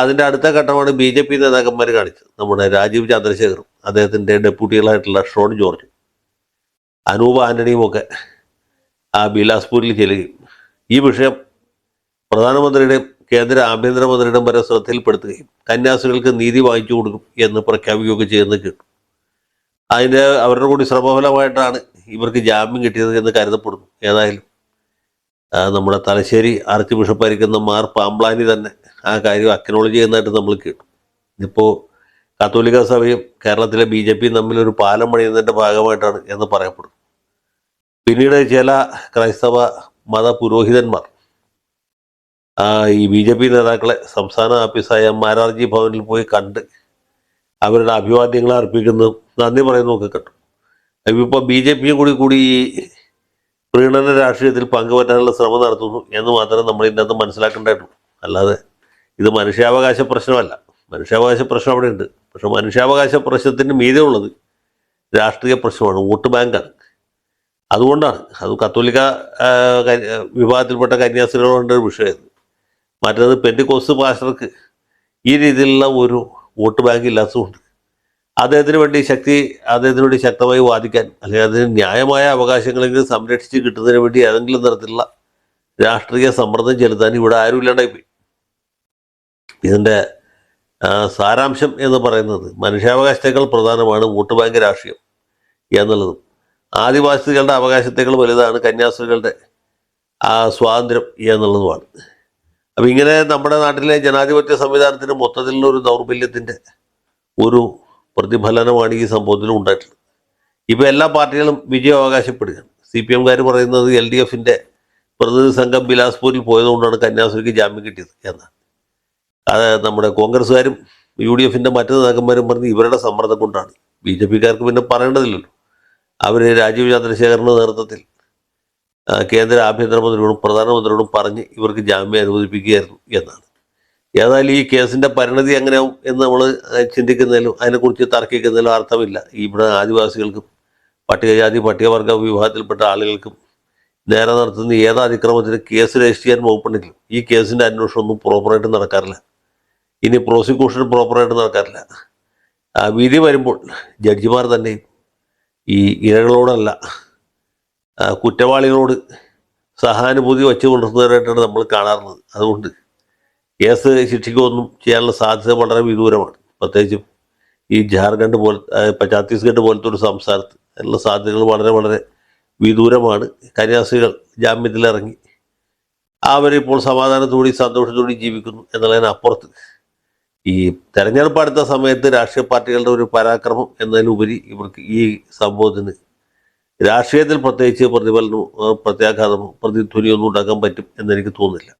അതിന്റെ അടുത്ത ഘട്ടമാണ് ബി ജെ പി നേതാക്കന്മാർ കാണിച്ചത്. നമ്മുടെ രാജീവ് ചന്ദ്രശേഖറും അദ്ദേഹത്തിന്റെ ഡെപ്യൂട്ടികളായിട്ടുള്ള ഷോൺ ജോർജും അനൂപ് ആന്റണിയും ഒക്കെ ആ ബിലാസ്പൂരിൽ ചെല്ലുകയും ഈ വിഷയം പ്രധാനമന്ത്രിയുടെയും കേന്ദ്ര ആഭ്യന്തരമന്ത്രിയുടെയും വരെ ശ്രദ്ധയിൽപ്പെടുത്തുകയും കന്യാസ്ത്രീകൾക്ക് നീതി വാങ്ങിച്ചു കൊടുക്കും എന്ന് പ്രഖ്യാപിക്കുകയൊക്കെ ചെയ്യുന്നത് കേട്ടു. അതിന്റെ അവരുടെ കൂടി ശ്രമഫലമായിട്ടാണ് ഇവർക്ക് ജാമ്യം കിട്ടിയത് എന്ന് കരുതപ്പെടുന്നു. ഏതായാലും നമ്മുടെ തലശ്ശേരി ആർച്ച് ബിഷപ്പായിരിക്കുന്ന മാർ പാമ്പ്ലാനി തന്നെ ആ കാര്യം അക്നോളജ് ചെയ്യുന്നതായിട്ട് നമ്മൾ കേട്ടു. ഇതിപ്പോൾ കാത്തോലിക്ക സഭയും കേരളത്തിലെ ബി ജെ പിയും തമ്മിലൊരു പാലം പണിയുന്നതിന്റെ ഭാഗമായിട്ടാണ് എന്ന് പറയപ്പെടും പിന്നീട് ചില ക്രൈസ്തവ മത പുരോഹിതന്മാർ ഈ ബി ജെ പി നേതാക്കളെ സംസ്ഥാന ഓഫീസായ മാരാർജി ഭവനിൽ പോയി കണ്ട് അവരുടെ അഭിവാദ്യങ്ങൾ അർപ്പിക്കുന്നു. നന്ദി പറയുന്നതൊക്കെ കണ്ടു ഇപ്പോൾ ബി ജെ പിയും കൂടി കൂടി ഈ പ്രീണന രാഷ്ട്രീയത്തിൽ പങ്കുവറ്റാനുള്ള ശ്രമം നടത്തുന്നു എന്ന് മാത്രമേ നമ്മൾ ഇതിനകത്ത് മനസ്സിലാക്കേണ്ടതായിട്ടുള്ളൂ. അല്ലാതെ ഇത് മനുഷ്യാവകാശ പ്രശ്നമല്ല. മനുഷ്യാവകാശ പ്രശ്നം അവിടെ ഉണ്ട് പക്ഷെ മനുഷ്യാവകാശ പ്രശ്നത്തിന് മീതെ ഉള്ളത് രാഷ്ട്രീയ പ്രശ്നമാണ്. വോട്ട് ബാങ്കാണ് അതുകൊണ്ടാണ്. അത് കത്തോലിക്ക വിഭാഗത്തിൽപ്പെട്ട കന്യാസ്ത്രീകളുടെ ഒരു വിഷയം മറ്റേത് പെന്റിക്കോസ് പാസ്റ്റർക്ക് ഈ രീതിയിലുള്ള ഒരു വോട്ട് ബാങ്ക് ഇല്ലാത്തതുകൊണ്ട് അദ്ദേഹത്തിന് വേണ്ടി ശക്തി അദ്ദേഹത്തിന് വേണ്ടി ശക്തമായി വാദിക്കാൻ അല്ലെങ്കിൽ അതിന് ന്യായമായ അവകാശങ്ങളെങ്കിലും സംരക്ഷിച്ച് കിട്ടുന്നതിന് വേണ്ടി ഏതെങ്കിലും തരത്തിലുള്ള രാഷ്ട്രീയ സമ്മർദ്ദം ചെലുത്താൻ ഇവിടെ ആരും ഇല്ലാണ്ടായിപ്പോയി ഇതിന്റെ സാരാംശം എന്ന് പറയുന്നത് മനുഷ്യാവകാശത്തേക്കാൾ പ്രധാനമാണ് വോട്ട് ബാങ്ക് രാഷ്ട്രീയം എന്നുള്ളതും. ആദിവാസികളുടെ അവകാശത്തേക്കാൾ വലുതാണ് കന്യാസ്ത്രീകളുടെ ആ സ്വാതന്ത്ര്യം എന്നുള്ളതുമാണ്. അപ്പം ഇങ്ങനെ നമ്മുടെ നാട്ടിലെ ജനാധിപത്യ സംവിധാനത്തിന് മൊത്തത്തിലുള്ള ഒരു ദൗർബല്യത്തിന്റെ ഒരു പ്രതിഫലനമാണ് ഈ സംഭവത്തിൽ ഉണ്ടായിട്ടുള്ളത്. ഇപ്പോൾ എല്ലാ പാർട്ടികളും വിജയം അവകാശപ്പെടുകയാണ്. സി പി എംകാർ പറയുന്നത് എൽ ഡി എഫിന്റെ പ്രതിനിധി സംഘം ബിലാസ്പൂരിൽ പോയതുകൊണ്ടാണ് കന്യാസ്ത്രീക്ക് ജാമ്യം കിട്ടിയത് എന്നാണ് അത് നമ്മുടെ കോൺഗ്രസ്സുകാരും യു ഡി എഫിന്റെ മറ്റു നേതാക്കന്മാരും പറഞ്ഞ് ഇവരുടെ സമ്മർദ്ദം കൊണ്ടാണ്. ബി ജെ പിക്കാർക്ക് പിന്നെ പറയേണ്ടതില്ലല്ലോ. അവർ രാജീവ് ചന്ദ്രശേഖറിന്റെ നേതൃത്വത്തിൽ കേന്ദ്ര ആഭ്യന്തരമന്ത്രിയോടും പ്രധാനമന്ത്രിയോടും പറഞ്ഞ് ഇവർക്ക് ജാമ്യം അനുവദിപ്പിക്കുകയായിരുന്നു എന്നാണ്. ഏതായാലും ഈ കേസിന്റെ പരിണതി എങ്ങനെയാവും എന്ന് നമ്മൾ ചിന്തിക്കുന്നതിലും അതിനെക്കുറിച്ച് തർക്കിക്കുന്നതിലും അർത്ഥമില്ല. ഇവിടെ ആദിവാസികൾക്കും പട്ടികജാതി പട്ടികവർഗ വിഭാഗത്തിൽപ്പെട്ട ആളുകൾക്കും നേരെ നടത്തുന്ന ഏത് അതിക്രമത്തിന് കേസ് രജിസ്റ്റർ ചെയ്യാൻ വകുപ്പുണ്ടെങ്കിലും ഈ കേസിന്റെ അന്വേഷണം ഒന്നും പ്രോപ്പറായിട്ട് നടക്കാറില്ല. ഇനി പ്രോസിക്യൂഷൻ പ്രോപ്പറായിട്ട് നടക്കാറില്ല. ആ വിധി വരുമ്പോൾ ജഡ്ജിമാർ തന്നെ ഈ ഇരകളോടല്ല കുറ്റവാളികളോട് സഹാനുഭൂതി വെച്ച് പുലർത്തുന്നവരായിട്ടാണ് നമ്മൾ കാണാറുള്ളത്. അതുകൊണ്ട് കേസ് ശിക്ഷിക്കൊന്നും ചെയ്യാനുള്ള സാധ്യത വളരെ വിദൂരമാണ്. പ്രത്യേകിച്ചും ഈ ജാർഖണ്ഡ് പോലെ ഇപ്പം ഛത്തീസ്ഗഡ് പോലത്തെ ഒരു സംസ്ഥാനത്ത് അതിനുള്ള സാധ്യതകൾ വളരെ വളരെ വിദൂരമാണ്. കന്യാസികൾ ജാമ്യത്തിലിറങ്ങി അവരിപ്പോൾ സമാധാനത്തോടി സന്തോഷത്തോടി ജീവിക്കുന്നു എന്നുള്ളതിനപ്പുറത്ത് ഈ തെരഞ്ഞെടുപ്പ് അടുത്ത സമയത്ത് രാഷ്ട്രീയ പാർട്ടികളുടെ ഒരു പരാക്രമം എന്നതിലുപരി ഇവർക്ക് ഈ സംഭവത്തിന് രാഷ്ട്രീയത്തിൽ പ്രത്യേകിച്ച് പ്രതിഫലനമോ പ്രത്യാഘാതമോ പ്രതിധ്വനിയൊന്നും ഉണ്ടാക്കാൻ പറ്റും എന്നെനിക്ക് തോന്നുന്നില്ല.